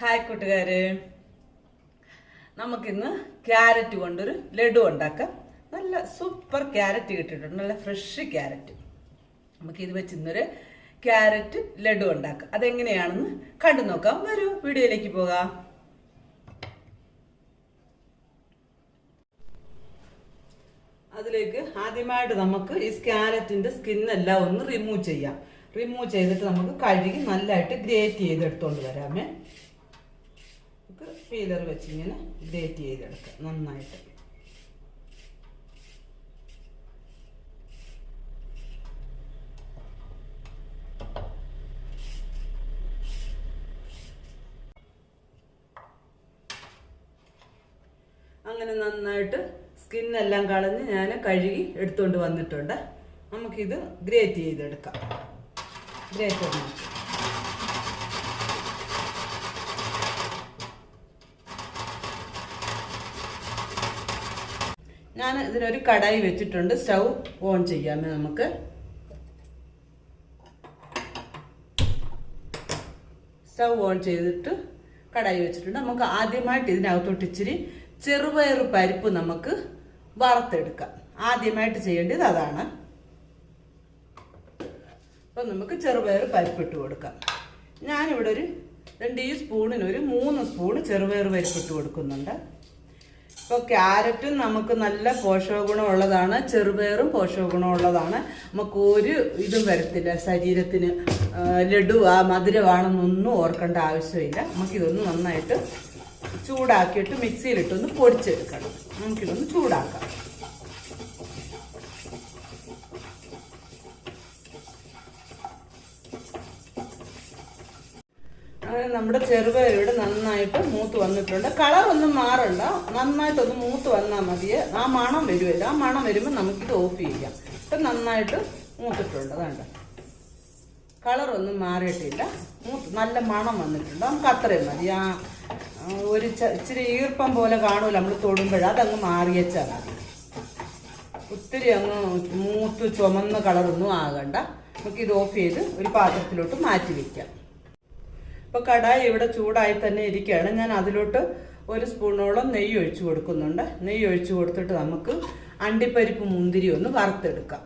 Hi കൂട്ടുകാര്. നമുക്കിന്ന് carrot കൊണ്ടൊരു ലഡു ഉണ്ടാക്കാം. നല്ല സൂപ്പർ ക്യാരറ്റ് കിട്ടിയിട്ടുണ്ട്. നല്ല ഫ്രഷ് ക്യാരറ്റ്. നമുക്ക് ഇത് വെച്ച് ഇന്നൊരു ക്യാരറ്റ് ലഡു ഉണ്ടാക്കാം. അതെങ്ങനെയാണെന്ന് കണ്ടു നോക്കാം. വരൂ വീഡിയോയിലേക്ക് പോകാം. അതിലേക്ക് ആദ്യമായിട്ട് നമുക്ക് ഈ ക്യാരറ്റിന്റെ സ്കിന്നെല്ലാം ഒന്ന് റിമൂവ് ചെയ്യാം. റിമൂവ് ചെയ്തിട്ട് നമുക്ക് കഴുകി നല്ലതായിട്ട് ഗ്രേറ്റ് ചെയ്തെടുത്തോണ്ട് വരാമേ. നമുക്ക് പീലർ വെച്ച് ഇങ്ങനെ ഗ്രേറ്റ് ചെയ്തെടുക്കാം. നന്നായിട്ട്. അങ്ങനെ നന്നായിട്ട് സ്കിന്നെല്ലാം കളഞ്ഞ് ഞാൻ കഴുകി എടുത്തുകൊണ്ട് വന്നിട്ടുണ്ട്. നമുക്കിത് ഗ്രേറ്റ് ചെയ്തെടുക്കാം. ഗ്രേറ്റർ ഞാൻ ഇതിനൊരു കടായി വെച്ചിട്ടുണ്ട്. സ്റ്റൗ ഓൺ ചെയ്യാം നമുക്ക്. സ്റ്റൗ ഓൺ ചെയ്തിട്ട് കടായി വെച്ചിട്ടുണ്ട്. നമുക്ക് ആദ്യമായിട്ട് ഇതിനകത്തോട്ട് ഇച്ചിരി ചെറുപയർ പരിപ്പ് നമുക്ക് വറുത്തെടുക്കാം. ആദ്യമായിട്ട് ചെയ്യേണ്ടത് അതാണ്. അപ്പം നമുക്ക് ചെറുപയർ പരിപ്പിട്ട് കൊടുക്കാം. ഞാനിവിടെ ഒരു രണ്ട് ഈ ഒരു മൂന്ന് സ്പൂൺ ചെറുപയർ പരിപ്പിട്ട് കൊടുക്കുന്നുണ്ട്. ഇപ്പോൾ ക്യാരറ്റും നമുക്ക് നല്ല പോഷകഗുണമുള്ളതാണ് ചെറുപയറും പോഷകഗുണമുള്ളതാണ്. നമുക്ക് ഒരു ഇതും വരത്തില്ല ശരീരത്തിന്. ആ, ലഡു ആ മധുരമാണെന്നൊന്നും ഓർക്കേണ്ട ആവശ്യമില്ല. നമുക്കിതൊന്ന് നന്നായിട്ട് ചൂടാക്കിയിട്ട് മിക്സിയിലിട്ടൊന്ന് പൊടിച്ചെടുക്കണം. നമുക്കിതൊന്ന് ചൂടാക്കാം. അങ്ങനെ നമ്മുടെ ചെറുപയർ ഇവിടെ നന്നായിട്ട് മൂത്ത് വന്നിട്ടുണ്ട്. കളർ ഒന്നും മാറണ്ട. നന്നായിട്ടൊന്ന് മൂത്ത് വന്നാൽ മതി ആ മണം വരുമല്ലോ ആ മണം വരുമ്പോൾ നമുക്കിത് ഓഫ് ചെയ്യാം. ഇപ്പം നന്നായിട്ട് മൂത്തിട്ടുണ്ട്. കളർ കളറൊന്നും മാറിയിട്ടില്ല. മൂത്ത് നല്ല മണം വന്നിട്ടുണ്ട്. നമുക്ക് അത്രയും മതി. ആ ഒരു ഇച്ചിരി ഈർപ്പം പോലെ കാണൂല നമ്മൾ തൊടുമ്പോഴ. അതങ്ങ് മാറിയച്ചാൽ മതി. ഒത്തിരി അങ്ങ് മൂത്ത് ചുമന്ന കളറൊന്നും ആകണ്ട. നമുക്കിത് ഓഫ് ചെയ്ത് ഒരു പാത്രത്തിലോട്ട് മാറ്റി വെക്കാം. ഇപ്പോൾ കടായി ഇവിടെ ചൂടായി തന്നെ ഇരിക്കുകയാണ്. ഞാൻ അതിലോട്ട് ഒരു സ്പൂണോളം നെയ്യ് ഒഴിച്ചു കൊടുക്കുന്നുണ്ട്. നെയ്യ് ഒഴിച്ചു കൊടുത്തിട്ട് നമുക്ക് അണ്ടിപ്പരിപ്പ് മുന്തിരി ഒന്ന് വറുത്തെടുക്കാം.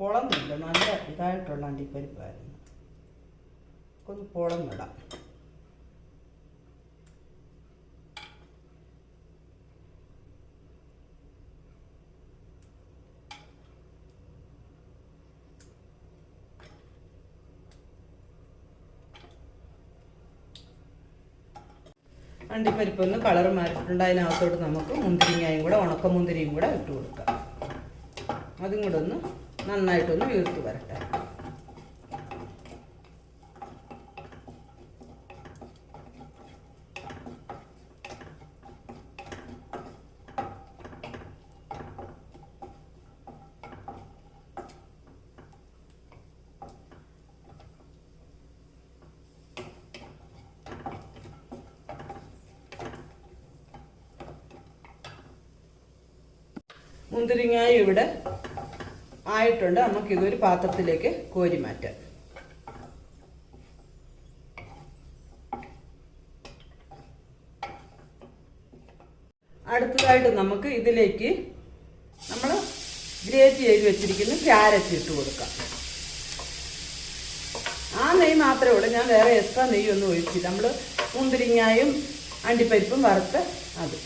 പൊളന്നില്ല. നല്ല ഇതായിട്ടുള്ള അണ്ടിപ്പരിപ്പായിരുന്നു. ഒന്ന് പൊളന്നിടാം. അണ്ടിപ്പരിപ്പ് ഒന്ന് കളർ മാറ്റിയിട്ടുണ്ട് അതിനകത്തോട്ട് നമുക്ക് മുന്തിരിങ്ങയും കൂടെ ഉണക്കമുന്തിരിയും കൂടെ ഇട്ട് കൊടുക്കാം. അതും കൂടെ ഒന്ന് നന്നായിട്ടൊന്ന് വീർത്ത് വരട്ടെ. മുന്തിരിങ്ങായി ഇവിടെ ആയിട്ടുണ്ട്. നമുക്ക് ഇതൊരു പാത്രത്തിലേക്ക് കോരി മാറ്റാം. അടുത്തതായിട്ട് നമുക്ക് ഇതിലേക്ക് നമ്മൾ ഗ്രേറ്റ് ചെയ്ത് വെച്ചിരിക്കുന്ന ക്യാരറ്റ് ഇട്ട് കൊടുക്കാം. ആ നെയ്യ് മാത്രമേ ഉള്ളൂ. ഞാൻ വേറെ എക്സ്ട്രാ നെയ്യൊന്നും ഒഴിച്ചില്ല. നമ്മൾ മുന്തിരിങ്ങായും അണ്ടിപ്പരിപ്പും വറുത്ത് അത്.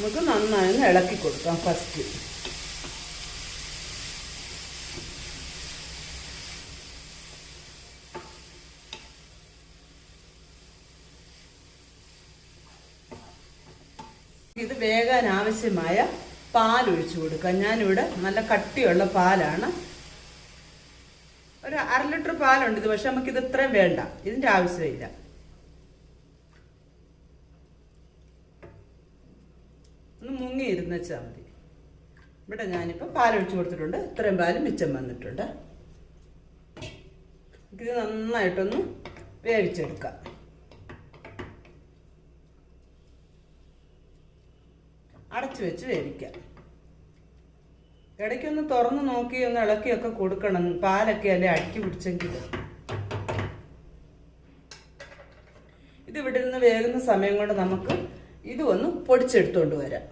നമുക്ക് നന്നായി ഒന്ന് ഇളക്കി കൊടുക്കാം ഫസ്റ്റ് ഇത് വേകാൻ ആവശ്യമായ പാൽ ഒഴിച്ചു കൊടുക്കാം. ഞാനിവിടെ നല്ല കട്ടിയുള്ള പാലാണ്. ഒരു അര ലിറ്റർ പാലുണ്ട് ഇത് പക്ഷെ നമുക്ക് ഇത് ഇത്രയും വേണ്ട. ഇതിന്റെ ആവശ്യമില്ല. ഒന്ന് മുങ്ങി ഇരുന്നച്ചാൽ മതി. ഇവിടെ ഞാനിപ്പോൾ പാലൊഴിച്ച് കൊടുത്തിട്ടുണ്ട്. ഇത്രയും പാൽ മിച്ചം വന്നിട്ടുണ്ട്. ഇത് നന്നായിട്ടൊന്ന് വേവിച്ചെടുക്കാം. അടച്ച് വെച്ച് വേവിക്കാം. ഇടയ്ക്കൊന്ന് തുറന്ന് നോക്കി ഒന്ന് ഇളക്കിയൊക്കെ കൊടുക്കണം. പാലൊക്കെ അല്ലേ അടുക്കി പിടിച്ചെങ്കിൽ. ഇത് ഇവിടെ നിന്ന് വേകുന്ന സമയം കൊണ്ട് നമുക്ക് ഇത് ഒന്ന് പൊടിച്ചെടുത്തുകൊണ്ട് വരാം.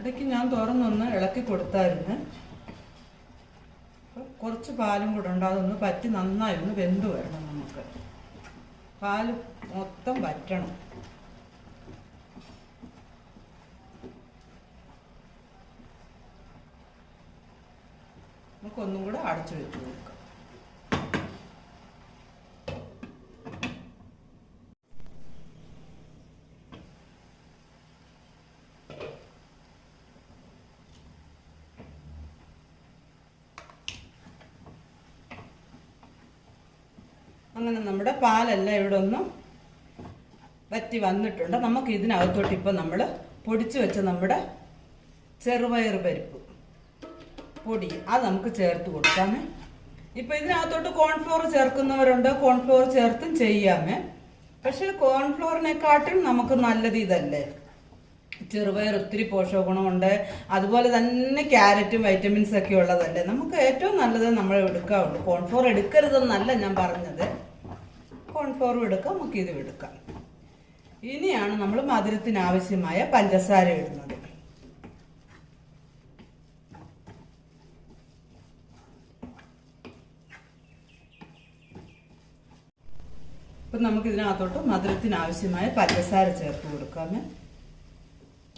ഇടയ്ക്ക് ഞാൻ തുറന്നൊന്ന് ഇളക്കി കൊടുത്തായിരുന്നു. കുറച്ച് പാലും കൂടെ ഉണ്ട്. അതൊന്ന് പറ്റി നന്നായി ഒന്ന് വെന്ത് വരണം നമുക്ക്. പാൽ മൊത്തം വറ്റണം. നമുക്കൊന്നും കൂടെ അടച്ചു വെച്ച് കൊടുക്കാം അങ്ങനെ നമ്മുടെ പാലെല്ലാം ഇവിടെ ഒന്ന് വറ്റി വന്നിട്ടുണ്ട്. നമുക്ക് ഇതിനകത്തോട്ട് ഇപ്പം നമ്മൾ പൊടിച്ചു വെച്ച നമ്മുടെ ചെറുപയർ പരിപ്പ് പൊടി അത് നമുക്ക് ചേർത്ത് കൊടുക്കാമേ. ഇപ്പം ഇതിനകത്തോട്ട് കോൺഫ്ലോർ ചേർക്കുന്നവരുണ്ട്. കോൺഫ്ലോർ ചേർത്തും ചെയ്യാമേ. പക്ഷെ കോൺഫ്ലോറിനെക്കാട്ടും നമുക്ക് നല്ലത് ഇതല്ലേ? ചെറുപയർ ഒത്തിരി പോഷക ഗുണമുണ്ട്. അതുപോലെ തന്നെ ക്യാരറ്റും വൈറ്റമിൻസ് ഒക്കെ ഉള്ളതല്ലേ? നമുക്ക് ഏറ്റവും നല്ലത് നമ്മൾ എടുക്കാവുള്ളൂ. കോൺഫ്ലോർ എടുക്കരുതെന്നല്ല ഞാൻ പറഞ്ഞത്. കോൺഫ്ലോറും എടുക്കാം നമുക്ക് ഇതും എടുക്കാം. ഇനിയാണ് നമ്മൾ മധുരത്തിന് ആവശ്യമായ പഞ്ചസാര ഇടുന്നത്. ഇപ്പം നമുക്ക് ഇതിനകത്തോട്ട് മധുരത്തിന് ആവശ്യമായ പഞ്ചസാര ചേർത്ത് കൊടുക്കാം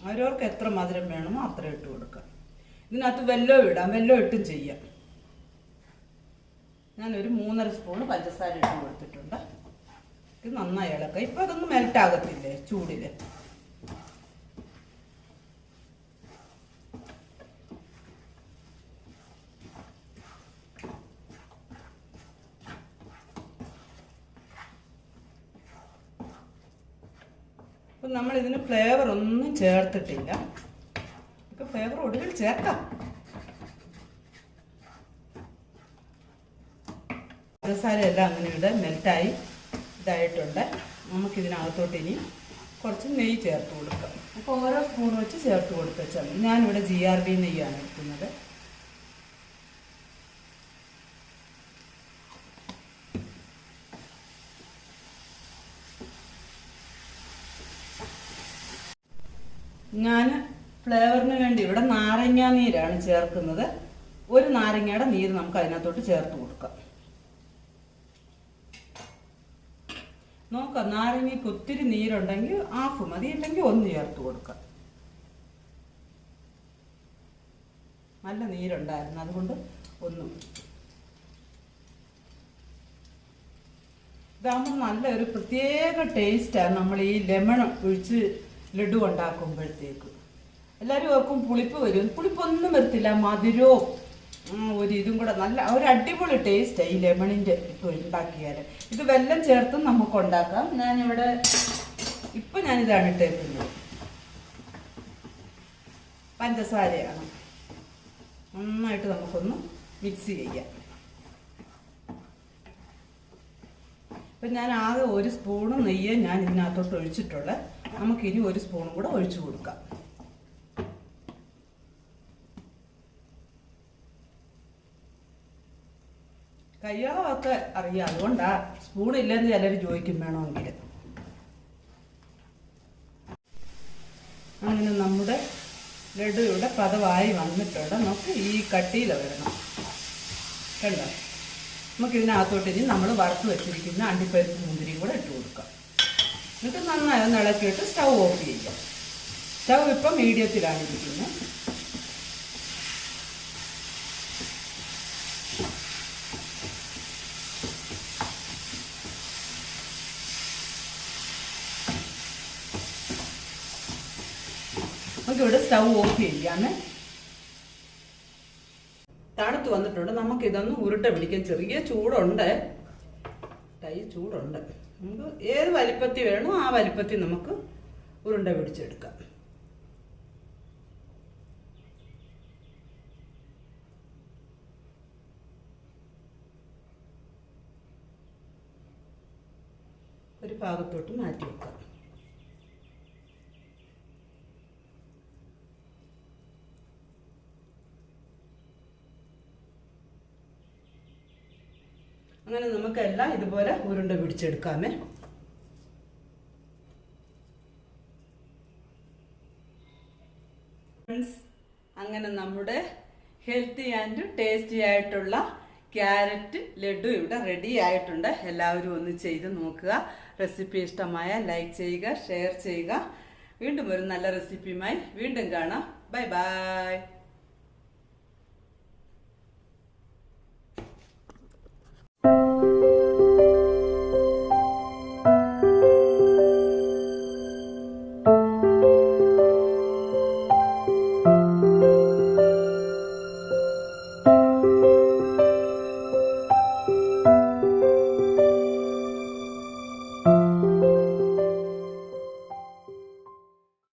അവരവർക്ക് എത്ര മധുരം വേണമോ അത്ര ഇട്ട് കൊടുക്കാം. ഇതിനകത്ത് വെല്ലം ഇടാം വെല്ലം ഇട്ടും ചെയ്യാം. ഞാനൊരു മൂന്നര സ്പൂൺ പഞ്ചസാര ഇട്ട് കൊടുത്തിട്ടുണ്ട്. ഇത് നന്നായി ഇളക്കാം ഇപ്പൊ അതൊന്നും മെൽറ്റ് ആകത്തില്ലേ ചൂടിൽ അപ്പം നമ്മൾ ഇതിന് ഫ്ലേവർ ഒന്നും ചേർത്തിട്ടില്ല. നമുക്ക് ഫ്ലേവർ ഒടുവിൽ ചേർക്കാം. പഞ്ചസാര എല്ലാം അങ്ങനെ ഇവിടെ മെൽറ്റായി ഇതായിട്ടുണ്ട്. നമുക്കിതിനകത്തോട്ട് ഇനി കുറച്ച് നെയ്യ് ചേർത്ത് കൊടുക്കാം. അപ്പോൾ ഓരോ സ്പൂൺ വെച്ച് ചേർത്ത് കൊടുത്തുവെച്ചാൽ മതി ഞാനിവിടെ ജി ആർ ബി നെയ്യാണ് എടുക്കുന്നത്. ഞാൻ ഫ്ലേവറിന് വേണ്ടി ഇവിടെ നാരങ്ങ നീരാണ് ചേർക്കുന്നത്. ഒരു നാരങ്ങയുടെ നീര് നമുക്ക് അതിനകത്തോട്ട് ചേർത്ത് കൊടുക്കാം നോക്കാം നാരങ്ങയ്ക്ക് ഒത്തിരി നീരുണ്ടെങ്കിൽ ഹാഫ് മതി അല്ലെങ്കിൽ ഒന്ന് ചേർത്ത് കൊടുക്കാം നല്ല നീരുണ്ടായിരുന്നു അതുകൊണ്ട് ഒന്നും. ഇതാകുമ്പോൾ നല്ല ഒരു പ്രത്യേക ടേസ്റ്റാണ് നമ്മൾ ഈ ലെമൺ ഒഴിച്ച് ലഡു ഉണ്ടാക്കുമ്പോഴത്തേക്ക്. എല്ലാവരും ഓർക്കും പുളിപ്പ് വരും. പുളിപ്പൊന്നും വരത്തില്ല മധുരവും. ഒരു ഇതും കൂടെ നല്ല ഒരു അടിപൊളി ടേസ്റ്റ് ഈ ലെമണിന്റെ ഇപ്പോൾ ഉണ്ടാക്കിയാൽ ഇത് വെല്ലം ചേർത്തും നമുക്ക് ഉണ്ടാക്കാം. ഞാനിവിടെ ഇപ്പം ഞാനിതാണ് ഇട്ടേക്കുന്നത്. പഞ്ചസാരയാണ്. നന്നായിട്ട് നമുക്കൊന്ന് മിക്സ് ചെയ്യാം. ഇപ്പൊ ഞാൻ ആകെ ഒരു സ്പൂണ് നെയ്യ് ഞാൻ ഇതിനകത്തോട്ട് ഒഴിച്ചിട്ടുള്ളത്. നമുക്കിനി ഒരു സ്പൂണും കൂടെ ഒഴിച്ചു കൊടുക്കാം. കയ്യാളമൊക്കെ അറിയാം. അതുകൊണ്ടാ സ്പൂൺ ഇല്ലെന്ന് ചിലർ ചോദിക്കും വേണമെങ്കിൽ അങ്ങനെ നമ്മുടെ ലഡു ഇവിടെ പദവായി വന്നിട്ടുണ്ട്. നമുക്ക് ഈ കട്ടിയിൽ വരണം. കണ്ടോ? നമുക്ക് ഇതിനകത്തോട്ട് ഇനി നമ്മൾ വറുത്ത് വെച്ചിരിക്കുന്ന അണ്ടിപ്പരിപ്പ് മുന്തിരിയും കൂടെ ഇട്ട് കൊടുക്കാം. എന്നിട്ട് നന്നായി ഒന്ന് ഇളക്കിയിട്ട് സ്റ്റൗ ഓഫ് ചെയ്യാം. സ്റ്റൗ ഇപ്പം മീഡിയത്തിലാണ് ഇരിക്കുന്നത് നമുക്ക് ഇവിടെ സ്റ്റൗ ഓഫ് ചെയ്യാമേ. തണുത്ത് വന്നിട്ടുണ്ട്. നമുക്ക് ഇതൊന്ന് ഉരുട്ട പിടിക്കാൻ ചെറിയ ചൂടുണ്ട്. തൈ ചൂടുണ്ട്. നമുക്ക് ഏത് വലിപ്പത്തിൽ വേണോ ആ വലിപ്പത്തിൽ നമുക്ക് ഉരുണ്ട പിടിച്ചെടുക്കാം. ഒരു ഭാഗത്തോട്ട് മാറ്റി വെക്കാം അങ്ങനെ നമുക്കെല്ലാം ഇതുപോലെ ഉരുണ്ട പിടിച്ചെടുക്കാമേ. ഫ്രണ്ട്സ് അങ്ങനെ നമ്മുടെ ഹെൽത്തി ആൻഡ് ടേസ്റ്റി ആയിട്ടുള്ള ക്യാരറ്റ് ലഡു ഇവിടെ റെഡി ആയിട്ടുണ്ട്. എല്ലാവരും ഒന്ന് ചെയ്ത് നോക്കുക. റെസിപ്പി ഇഷ്ടമായ ലൈക്ക് ചെയ്യുക ഷെയർ ചെയ്യുക. വീണ്ടും ഒരു നല്ല റെസിപ്പിയുമായി വീണ്ടും കാണാം. Bye bye